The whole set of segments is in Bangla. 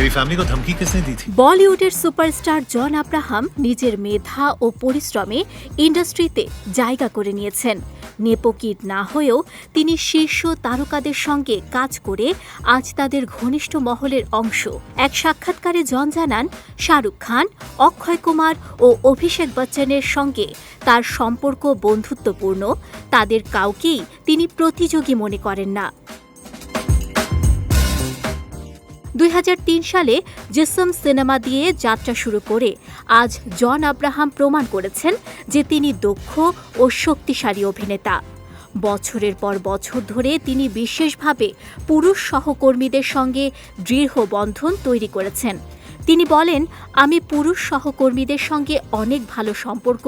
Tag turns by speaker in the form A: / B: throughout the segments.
A: मेरी फैमिली को धमकी किसने दी थी
B: বলিউডের সুপারস্টার জন আব্রাহাম নিজের মেধা ও পরিশ্রমে ইন্ডাস্ট্রিতে জায়গা করে নিয়েছেন নেপোকিট না হয়েও তিনি শীর্ষ তারকাদের সঙ্গে কাজ করে আজ তাদের ঘনিষ্ঠ মহলের অংশ এক সাক্ষাৎকারে জন জানান শাহরুখ খান অক্ষয় কুমার ও অভিষেক বচ্চনের সঙ্গে তার সম্পর্ক বন্ধুত্বপূর্ণ তাদের কাউকেই তিনি প্রতিযোগী মনে করেন না দুই হাজার তিন সালে জেসম সিনেমা দিয়ে যাত্রা শুরু করে আজ জন আব্রাহাম প্রমাণ করেছেন যে তিনি দক্ষ ও শক্তিশালী অভিনেতা। বছরের পর বছর ধরে তিনি বিশেষভাবে পুরুষ সহকর্মীদের সঙ্গে দৃঢ় বন্ধন তৈরি করেছেন। তিনি বলেন, আমি পুরুষ সহকর্মীদের সঙ্গে অনেক ভালো সম্পর্ক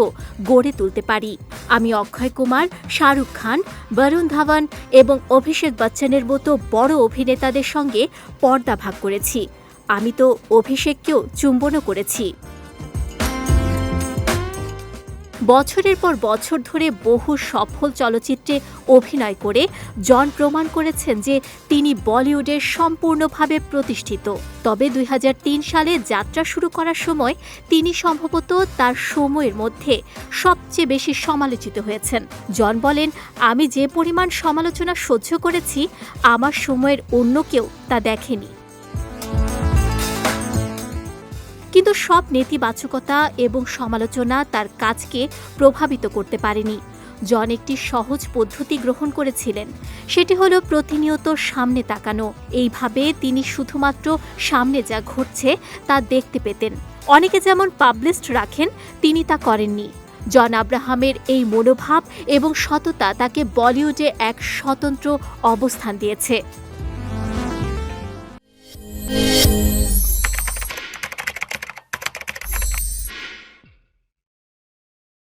B: গড়ে তুলতে পারি। আমি অক্ষয় কুমার, শাহরুখ খান, বরুণ ধাওয়ান এবং অভিষেক বচ্চনের মতো বড় অভিনেতাদের সঙ্গে পর্দা ভাগ করেছি। আমি তো অভিষেককেও চুম্বনও করেছি। বছরের পর বছর ধরে বহু সফল চলচ্চিত্রে অভিনয় করে জন প্রমাণ করেছেন যে তিনি বলিউডের সম্পূর্ণভাবে প্রতিষ্ঠিত। তবে দুই হাজার তিন সালে যাত্রা শুরু করার সময় তিনি সম্ভবত তার সময়ের মধ্যে সবচেয়ে বেশি সমালোচিত হয়েছেন। জন বলেন, আমি যে পরিমাণ সমালোচনা সহ্য করেছি, আমার সময়ের অন্য কেউ তা দেখেনি। কিন্তু সব নেতিবাচকতা এবং সমালোচনা তার কাজকে প্রভাবিত করতে পারেনি। জন একটি সহজ পদ্ধতি গ্রহণ করেছিলেন। সেটি হলো প্রতিনিয়ত সামনে তাকানো। এইভাবে তিনি শুধুমাত্র সামনে যা ঘটছে তা দেখতে পেতেন। অনেকে যেমন পাবলিস্ট রাখেন, তিনি তা করেননি। জন আব্রাহামের এই মনোভাব এবং সততা তাকে বলিউডে এক স্বতন্ত্র অবস্থান দিয়েছে।